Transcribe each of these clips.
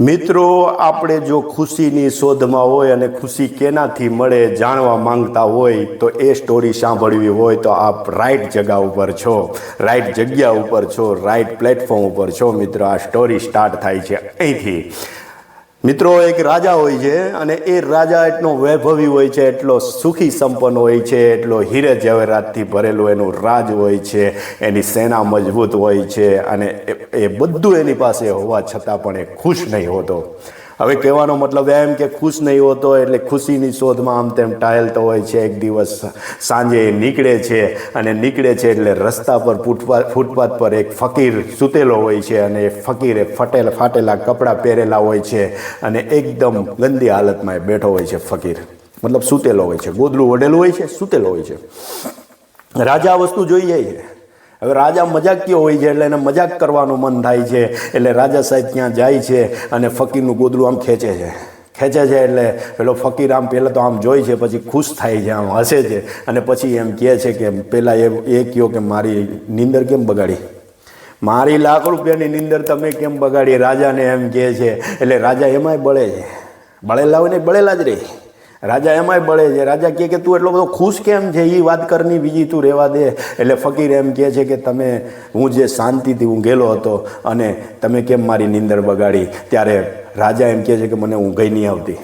મિત્રો, આપણે જો ખુશીની શોધમાં હોય અને ખુશી કેનાથી મળે જાણવા માંગતા હોય, તો એ સ્ટોરી સાંભળવી હોય તો આપ રાઈટ જગા ઉપર છો. રાઈટ જગ્યા ઉપર છો રાઈટ પ્લેટફોર્મ ઉપર છો. મિત્રો, આ સ્ટોરી સ્ટાર્ટ થાય છે અહીંથી. મિત્રો, એક રાજા હોય છે અને એ રાજા એટલો વૈભવી હોય છે, એટલો સુખી સંપન્ન હોય છે, એટલો હીરે જવેરાતથી ભરેલું એનું રાજ હોય છે, એની સેના મજબૂત હોય છે અને એ- બધું એની પાસે હોવા છતાં પણ એ ખુશ નહીં હોતો. હવે કહેવાનો મતલબ એમ કે ખુશ નહીં હોતો એટલે ખુશીની શોધમાં આમ તેમ ટાયલતો હોય છે એક દિવસ. સાંજે નીકળે છે અને નીકળે છે એટલે રસ્તા પર ફૂટપાથ ફૂટપાથ પર એક ફકીર સૂતેલો હોય છે અને એ ફકીરે ફટેલ, ફાટેલા કપડાં પહેરેલા હોય છે અને એકદમ ગંદી હાલતમાં એ બેઠો હોય છે ફકીર. મતલબ સૂતેલો હોય છે. ગોદલું ઓઢેલું હોય છે, સૂતેલો હોય છે. રાજા વસ્તુ જોઈ જાય છે. હવે રાજા મજાકીયો હોય છે? એટલે એને મજાક કરવાનું મન થાય છે. એટલે રાજા સાહેબ ત્યાં જાય છે અને ફકીરનું ગોદડું આમ ખેંચે છે. ખેંચે છે એટલે પેલો ફકીર આમ પહેલાં તો આમ જોઈ છે, પછી ખુશ થાય છે, આમ હસે છે. અને પછી એમ કહે છે કે પહેલાં એ એ કહો કે મારી નીંદર કેમ બગાડી? મારી લાખ રૂપિયાની નીંદર તમે કેમ બગાડી? રાજાને એમ કહે છે. એટલે રાજા એમાંય બળે છે. બળેલા હોય ને બળેલા જ રહે. રાજા એમાંય બળે છે. રાજા કહે કે તું એટલો બધો ખુશ કેમ છે? એ વાત કરની બીજી તું રહેવા દે. એટલે ફકીર એમ કહે છે કે તમે, હું જે શાંતિથી ઊંઘેલો હતો અને તમે કેમ મારી નીંદર બગાડી? ત્યારે રાજા એમ કહે છે કે મને ઊંઘઈ નહીં આવતી.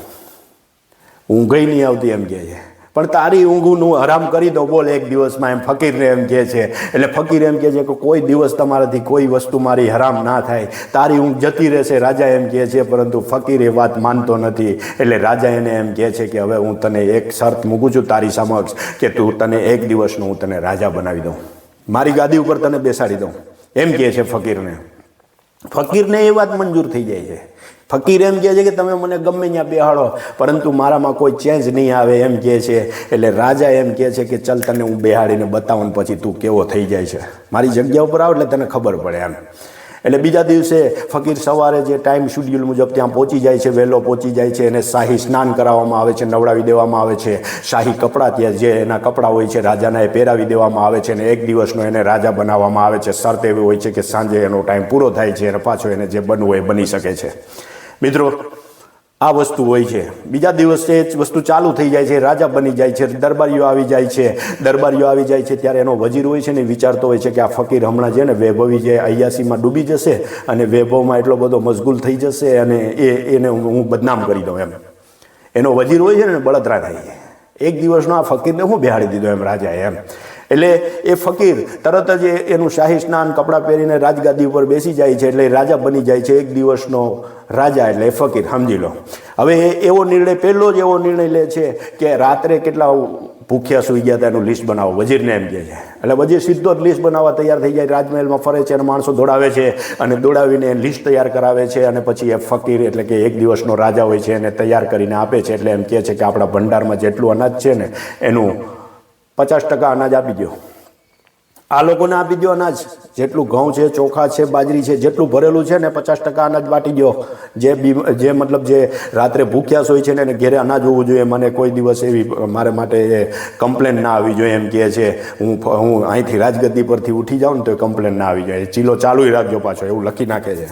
ઊંઘઈ નહીં આવતી એમ કહે છે. પણ તારી ઊંઘનું હરામ કરી દો, બોલ એક દિવસમાં એમ ફકીરને એમ કહે છે. એટલે ફકીર એમ કહે છે કે કોઈ દિવસ તમારાથી કોઈ વસ્તુ મારી હરામ ના થાય. તારી ઊંઘ જતી રહેશે, રાજા એમ કહે છે, પરંતુ ફકીર એ વાત માનતો નથી. એટલે રાજા એને એમ કહે છે કે હવે હું તને એક શરત મૂકું છું તારી સમક્ષ, કે તું તને એક દિવસનું હું તને રાજા બનાવી દઉં. મારી ગાદી ઉપર તને બેસાડી દઉં. એમ કહે છે ફકીરને. ફકીરને એ વાત મંજૂર થઈ જાય છે. ફકીર એમ કહે છે કે તમે મને ગમે ત્યાં બેહાડો, પરંતુ મારામાં કોઈ ચેન્જ નહીં આવે એમ કહે છે. એટલે રાજા એમ કહે છે કે ચલ તને હું બેહાડીને બતાવું પછી તું કેવો થઈ જાય છે. મારી જગ્યા ઉપર આવ એટલે તને ખબર પડે એમ. એટલે બીજા દિવસે ફકીર સવારે જે ટાઈમ શેડ્યુલ મુજબ ત્યાં પહોંચી જાય છે, વહેલો પહોંચી જાય છે, એને શાહી સ્નાન કરાવવામાં આવે છે, નવડાવી દેવામાં આવે છે. શાહી કપડાં ત્યાં જે એના કપડાં હોય છે, રાજાના એ પહેરાવી દેવામાં આવે છે અને એક દિવસનો એને રાજા બનાવવામાં આવે છે. શરત એવી હોય છે કે સાંજે એનો ટાઈમ પૂરો થાય છે અને પાછો એને જે બનવું એ બની શકે છે. મિત્રો, આ વસ્તુ હોય છે. બીજા દિવસે જ વસ્તુ ચાલુ થઈ જાય છે, રાજા બની જાય છે, દરબારીઓ આવી જાય છે. દરબારીઓ આવી જાય છે ત્યારે એનો વજીર હોય છે ને વિચારતો હોય છે કે આ ફકીર હમણાં છે ને વૈભવી જે અયાસીમાં ડૂબી જશે અને વૈભવમાં એટલો બધો મશગુલ થઈ જશે અને એ, એને હું બદનામ કરી દઉં એમ. એનો વજીર હોય છે ને બળતરા થાય એક દિવસનો આ ફકીરને હું બિહાડી દીધો એમ રાજાએ એમ. એટલે એ ફકીર તરત જ એનું શાહી સ્નાન, કપડાં પહેરીને રાજગાદી ઉપર બેસી જાય છે એટલે રાજા બની જાય છે એક દિવસનો રાજા એટલે ફકીર, સમજી લો. હવે એવો નિર્ણય, પહેલો જ એવો નિર્ણય લે છે કે રાત્રે કેટલા ભૂખ્યા સુઈ ગયા હતા એનું લિસ્ટ બનાવો, વજીરને એમ કહે છે. એટલે વજીર સીધો જ લિસ્ટ બનાવવા તૈયાર થઈ જાય, રાજમહેલમાં ફરે છે અને માણસો દોડાવે છે અને દોડાવીને લિસ્ટ તૈયાર કરાવે છે અને પછી એ ફકીર એટલે કે એક દિવસનો રાજા હોય છે એને તૈયાર કરીને આપે છે એટલે એમ કહે છે કે આપણા ભંડારમાં જેટલું અનાજ છે ને એનું પચાસ ટકા અનાજ આપી દો આ લોકોને આપી દો અનાજ. જેટલું ઘઉં છે, ચોખા છે, બાજરી છે, જેટલું ભરેલું છે ને પચાસ ટકા અનાજ બાટી દો જે બી, જે મતલબ જે રાત્રે ભૂખ્યાસ હોય છે ને એને ઘેરે અનાજ હોવું જોઈએ. મને કોઈ દિવસ એવી મારે માટે એ કમ્પ્લેન ના આવી જોઈએ એમ કહે છે. હું હું અહીંથી રાજગદ્દી પરથી ઉઠી જાઉં ને તો કમ્પ્લેન ના આવી જાય. ચીલો ચાલુ રાખજો પાછો, એવું લખી નાખે છે.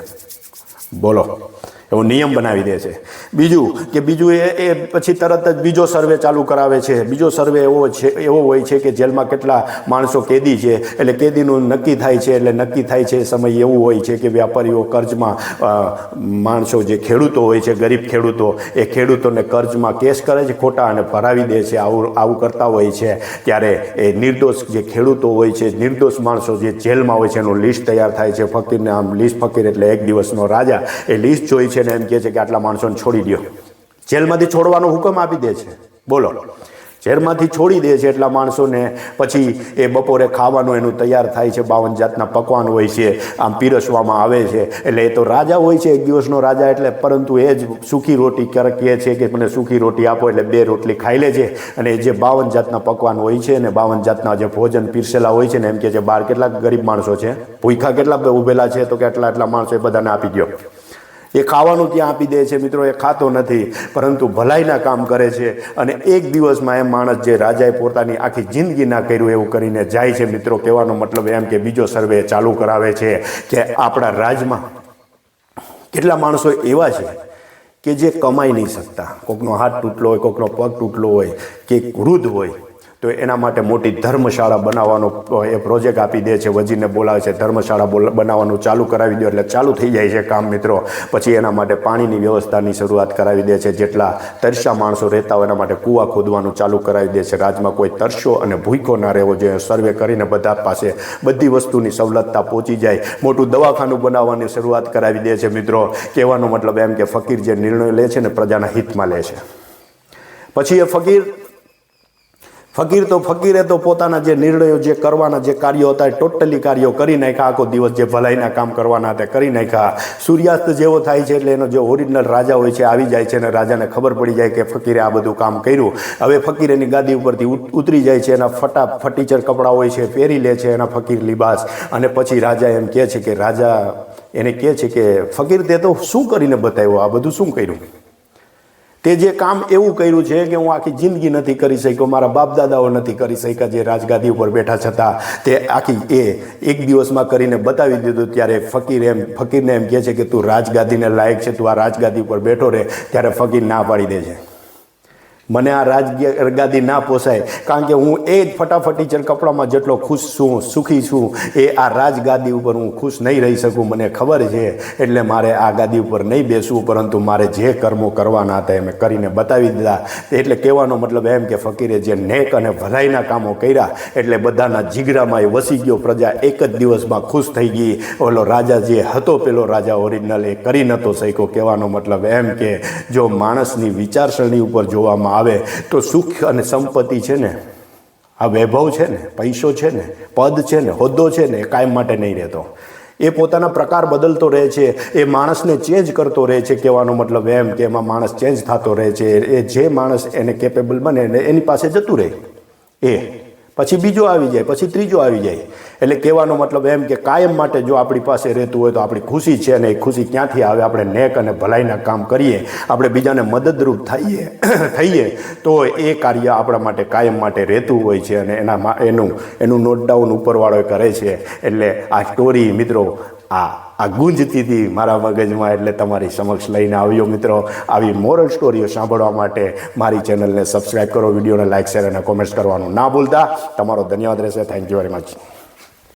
બોલો. એવો નિયમ બનાવી દે છે. બીજું કે બીજું એ એ પછી તરત જ બીજો સર્વે ચાલુ કરાવે છે. બીજો સર્વે એવો છે, એવો હોય છે કે જેલમાં કેટલા માણસો કેદી છે, એટલે કેદીનું નક્કી થાય છે, એટલે નક્કી થાય છે સમય એવું હોય છે કે વ્યાપારીઓ કર્જમાં માણસો જે ખેડૂતો હોય છે, ગરીબ ખેડૂતો, એ ખેડૂતોને કર્જમાં કેસ કરે છે, ખોટા અને ભરાવી દે છે, આવું આવું કરતા હોય છે. ત્યારે એ નિર્દોષ જે ખેડૂતો હોય છે, નિર્દોષ માણસો જે જેલમાં હોય છે, એનું લિસ્ટ તૈયાર થાય છે. ફકીરને આમ લિસ્ટ ફકીર એટલે એક દિવસનો રાજા. એ લિસ્ટ જોઈ છે ને એમ કહે છે કે આટલા માણસોને છોડી દો જેલમાંથી છોડવાનો હુકમ આપી દે છે. બોલો. જેલમાંથી છોડી દે છે એટલા માણસોને. પછી એ બપોરે ખાવાનું એનું તૈયાર થાય છે. બાવન જાતના પકવાન હોય છે. આમ પીરસવામાં આવે છે. એટલે એ તો રાજા હોય છે એક દિવસનો રાજા એટલે પરંતુ એ જ સૂકી રોટી ક્યારેક કહે છે કે મને સૂકી રોટી આપો એટલે બે રોટલી ખાઈ લે છે અને જે બાવન જાતના પકવાન હોય છે અને બાવન જાતના જે ભોજન પીરસેલા હોય છે ને એમ કે છે બહાર કેટલા ગરીબ માણસો છે? ભૂખા કેટલા ઉભેલા છે? તો કેટલા આટલા માણસો એ બધાને આપી દો એ ખાવાનું ત્યાં આપી દે છે. મિત્રો, એ ખાતો નથી, પરંતુ ભલાઈના કામ કરે છે અને એક દિવસમાં એમ માણસ જે રાજાએ પોતાની આખી જિંદગી ના કર્યું એવું કરીને જાય છે. મિત્રો, કહેવાનો મતલબ એમ કે બીજો સર્વે ચાલુ કરાવે છે કે આપણા રાજમાં કેટલા માણસો એવા છે કે જે કમાઈ નહીં શકતા. કોકનો હાથ તૂટલો હોય, કોકનો પગ તૂટલો હોય, કે વૃદ્ધ હોય તો એના માટે મોટી ધર્મશાળા બનાવવાનો એ પ્રોજેક્ટ આપી દે છે. વજીરને બોલાવે છે, ધર્મશાળા બનાવવાનું ચાલુ કરાવી દો એટલે ચાલુ થઈ જાય છે કામ, મિત્રો. પછી એના માટે પાણીની વ્યવસ્થાની શરૂઆત કરાવી દે છે. જેટલા તરસા માણસો રહેતા હોય એના માટે કૂવા ખોદવાનું ચાલુ કરાવી દે છે. રાજમાં કોઈ તરસો અને ભૂખો ના રહેવો જોઈએ. સર્વે કરીને બધા પાસે બધી વસ્તુની સવલતતા પહોંચી જાય. મોટું દવાખાનું બનાવવાની શરૂઆત કરાવી દે છે, મિત્રો. કહેવાનો મતલબ એમ કે ફકીર જે નિર્ણય લે છે ને પ્રજાના હિતમાં લે છે. પછી એ ફકીર ફકીર તો ફકીરે તો પોતાના જે નિર્ણયો, જે કરવાના જે કાર્યો હતા એ ટોટલી કાર્યો કરી નાખ્યા. આખો દિવસ જે ભલાઈના કામ કરવાના હતા કરી નાખ્યા. સૂર્યાસ્ત જેવો થાય છે એટલે એનો જે ઓરિજિનલ રાજા હોય છે આવી જાય છે અને રાજાને ખબર પડી જાય કે ફકીરે આ બધું કામ કર્યું. હવે ફકીર એની ગાદી ઉપરથી ઉત- ઉતરી જાય છે, એના ફટા, ફટીચર કપડાં હોય છે પહેરી લે છે એના ફકીર લિબાસ. અને પછી રાજા એમ કહે છે કે, રાજા, એને કહે છે કે, ફકીર તે તો શું કરીને બતાવ્યું? આ બધું શું કર્યું? તે જે કામ એવું કર્યું છે કે હું આખી જિંદગી નથી કરી શક્યો, મારા બાપ દાદાઓ નથી કરી શક્યા જે રાજગાદી ઉપર બેઠા છતાં તે આખી એ એક દિવસમાં કરીને બતાવી દીધું. ત્યારે ફકીર એમ, ફકીરને એમ કહે છે કે તું રાજગાદીને લાયક છે, તું આ રાજગાદી ઉપર બેઠો રહે, ત્યારે ફકીર ના પાડી દે છે. મને આ રાજગાદી ના પોસાય. કારણ કે હું એ જ ફટાફટીચર કપડામાં જેટલો ખુશ છું સુખી છું, એ આ રાજગાદી ઉપર હું ખુશ નહીં રહી શકું, મને ખબર છે. એટલે મારે આ ગાદી ઉપર નહીં બેસવું, પરંતુ મારે જે કર્મો કરવાના હતા એ મેં કરીને બતાવી દીધા. એટલે કહેવાનો મતલબ એમ કે ફકીરે જે નેક અને ભલાઈના કામો કર્યા, એટલે બધાના જીગરામાં એ વસી ગયો પ્રજા, એક જ દિવસમાં ખુશ થઈ ગઈ. ઓલો રાજા જે હતો, પેલો રાજા ઓરિજિનલ એ કરી નહોતો શક્યો. કહેવાનો મતલબ એમ કે જો માણસની વિચારસરણી ઉપર જોવામાં આવે તો સુખ અને સંપત્તિ છે ને, આ વૈભવ છે ને, પૈસો છે ને, પદ છે ને, હોદ્દો છે ને, એ કાયમ માટે નહીં રહેતો. એ પોતાના પ્રકાર બદલતો રહે છે, એ માણસને ચેન્જ કરતો રહે છે, કહેવાનો મતલબ એમ કે એમાં માણસ ચેન્જ થતો રહે છે, એ જે માણસ એને કેપેબલ બને એની પાસે જતું રહે. એ. પછી બીજો આવી જાય, પછી ત્રીજો આવી જાય. એટલે કહેવાનો મતલબ એમ કે કાયમ માટે જો આપણી પાસે રહેતું હોય તો આપણી ખુશી છે ને એ ખુશી ક્યાંથી આવે? આપણે નેક અને ભલાઈના કામ કરીએ, આપણે બીજાને મદદરૂપ થઈએ થઈએ, તો એ કાર્ય આપણા માટે કાયમ માટે રહેતું હોય છે અને એના એનું એનું નોટ ડાઉન ઉપરવાળો કરે છે. એટલે આ સ્ટોરી મિત્રો, આ આ ગુંજતી હતી મારા મગજમાં એટલે તમારી સમક્ષ લઈને આવ્યો મિત્રો. આવી મોરલ સ્ટોરીઓ સાંભળવા માટે મારી ચેનલને સબસ્ક્રાઈબ કરો, વિડીયોને લાઇક શેર અને કોમેન્ટ્સ કરવાનું ના ભૂલતા. તમારો ધન્યવાદ રહેશે. Thank you very much